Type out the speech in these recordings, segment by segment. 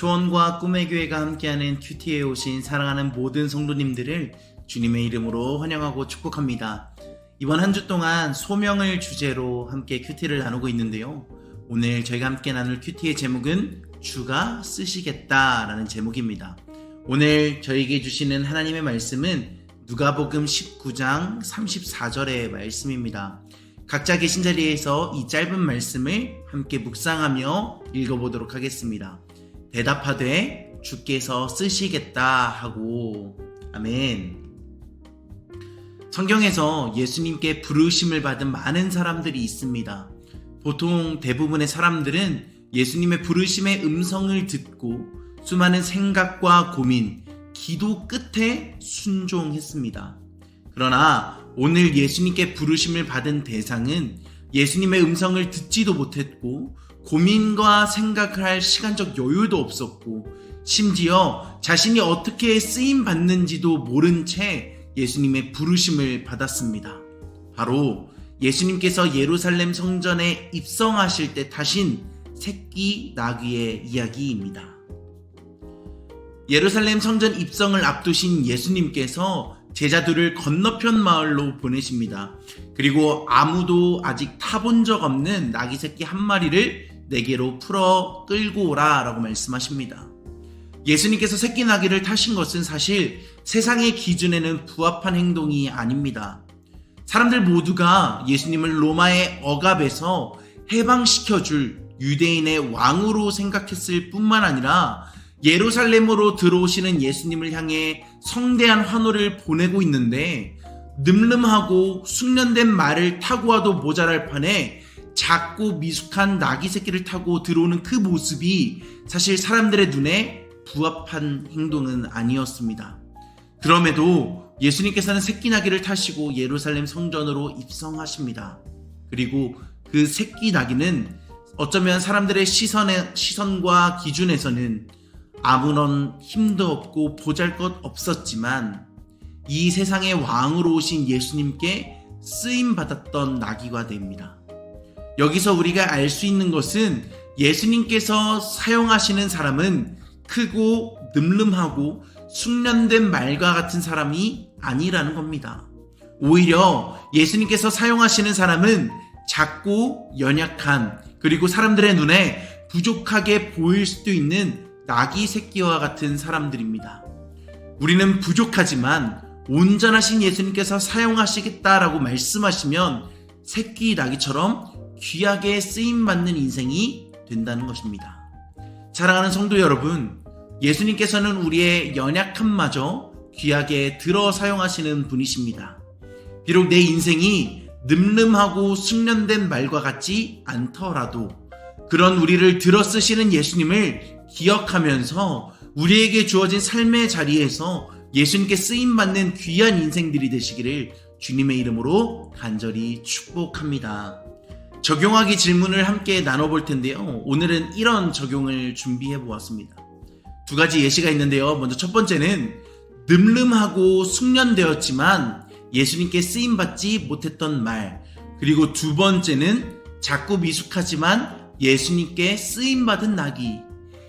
초원과 꿈의 교회가 함께하는 큐티에 오신 사랑하는 모든 성도님들을 주님의 이름으로 환영하고 축복합니다. 이번 한 주 동안 소명을 주제로 함께 큐티를 나누고 있는데요. 오늘 저희가 함께 나눌 큐티의 제목은 주가 쓰시겠다라는 제목입니다. 오늘 저에게 주시는 하나님의 말씀은 누가복음 19장 34절의 말씀입니다. 각자 계신 자리에서 이 짧은 말씀을 함께 묵상하며 읽어보도록 하겠습니다. 대답하되 주께서 쓰시겠다 하고 아멘. 성경에서 예수님께 부르심을 받은 많은 사람들이 있습니다. 보통 대부분의 사람들은 예수님의 부르심의 음성을 듣고 수많은 생각과 고민, 기도 끝에 순종했습니다. 그러나 오늘 예수님께 부르심을 받은 대상은 예수님의 음성을 듣지도 못했고 고민과 생각을 할 시간적 여유도 없었고 심지어 자신이 어떻게 쓰임 받는지도 모른 채 예수님의 부르심을 받았습니다. 바로 예수님께서 예루살렘 성전에 입성하실 때 타신 새끼 나귀의 이야기입니다. 예루살렘 성전 입성을 앞두신 예수님께서 제자들을 건너편 마을로 보내십니다. 그리고 아무도 아직 타본 적 없는 나귀 새끼 한 마리를 내게로 풀어 끌고 오라 라고 말씀하십니다. 예수님께서 새끼 나귀를 타신 것은 사실 세상의 기준에는 부합한 행동이 아닙니다. 사람들 모두가 예수님을 로마의 억압에서 해방시켜 줄 유대인의 왕으로 생각했을 뿐만 아니라 예루살렘으로 들어오시는 예수님을 향해 성대한 환호를 보내고 있는데 늠름하고 숙련된 말을 타고 와도 모자랄 판에 작고 미숙한 나귀 새끼를 타고 들어오는 그 모습이 사실 사람들의 눈에 부합한 행동은 아니었습니다. 그럼에도 예수님께서는 새끼 나귀를 타시고 예루살렘 성전으로 입성하십니다. 그리고 그 새끼 나귀는 어쩌면 사람들의 시선의, 시선과 기준에서는 아무런 힘도 없고 보잘 것 없었지만 이 세상의 왕으로 오신 예수님께 쓰임 받았던 나귀가 됩니다. 여기서 우리가 알 수 있는 것은 예수님께서 사용하시는 사람은 크고 늠름하고 숙련된 말과 같은 사람이 아니라는 겁니다. 오히려 예수님께서 사용하시는 사람은 작고 연약한 그리고 사람들의 눈에 부족하게 보일 수도 있는 나귀 새끼와 같은 사람들입니다. 우리는 부족하지만 온전하신 예수님께서 사용하시겠다라고 말씀하시면 새끼 나귀처럼 귀하게 쓰임 받는 인생이 된다는 것입니다. 사랑하는 성도 여러분, 예수님께서는 우리의 연약함마저 귀하게 들어 사용하시는 분이십니다. 비록 내 인생이 늠름하고 숙련된 말과 같지 않더라도 그런 우리를 들어 쓰시는 예수님을 기억하면서 우리에게 주어진 삶의 자리에서 예수님께 쓰임 받는 귀한 인생들이 되시기를 주님의 이름으로 간절히 축복합니다. 적용하기 질문을 함께 나눠볼 텐데요. 오늘은 이런 적용을 준비해 보았습니다. 두 가지 예시가 있는데요. 먼저 첫 번째는 늠름하고 숙련되었지만 예수님께 쓰임 받지 못했던 말. 그리고 두 번째는 작고 미숙하지만 예수님께 쓰임 받은 나귀.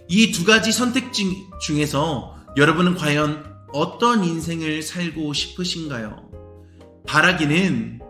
이 두 가지 선택 중에서 여러분은 과연 어떤 인생을 살고 싶으신가요? 바라기는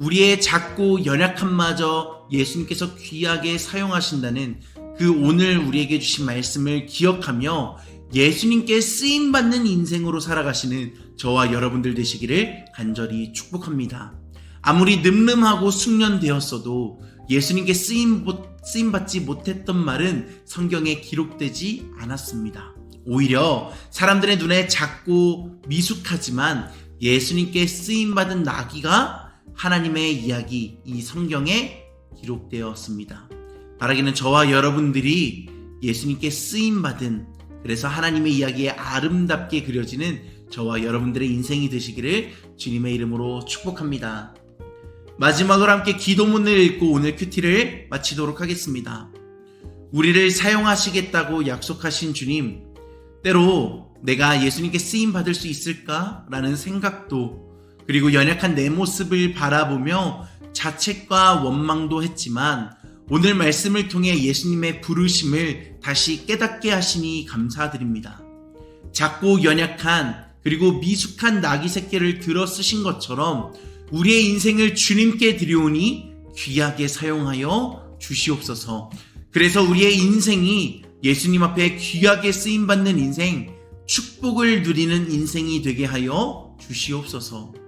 우리의 작고 연약함마저 예수님께서 귀하게 사용하신다는 그 오늘 우리에게 주신 말씀을 기억하며 예수님께 쓰임 받는 인생으로 살아가시는 저와 여러분들 되시기를 간절히 축복합니다. 아무리 늠름하고 숙련되었어도 예수님께 쓰임, 쓰임 받지 못했던 말은 성경에 기록되지 않았습니다. 오히려 사람들의 눈에 작고 미숙하지만 예수님께 쓰임 받은 나귀가 하나님의 이야기, 이 성경에 기록되었습니다. 바라기는 저와 여러분들이 예수님께 쓰임받은 그래서 하나님의 이야기에 아름답게 그려지는 저와 여러분들의 인생이 되시기를 주님의 이름으로 축복합니다. 마지막으로 함께 기도문을 읽고 오늘 큐티를 마치도록 하겠습니다. 우리를 사용하시겠다고 약속하신 주님, 때로 내가 예수님께 쓰임 받을 수 있을까? 라는 생각도 그리고 연약한 내 모습을 바라보며 자책과 원망도 했지만 오늘 말씀을 통해 예수님의 부르심을 다시 깨닫게 하시니 감사드립니다. 작고 연약한 그리고 미숙한 나귀 새끼를 들어 쓰신 것처럼 우리의 인생을 주님께 드려오니 귀하게 사용하여 주시옵소서. 그래서 우리의 인생이 예수님 앞에 귀하게 쓰임 받는 인생, 축복을 누리는 인생이 되게 하여 주시옵소서.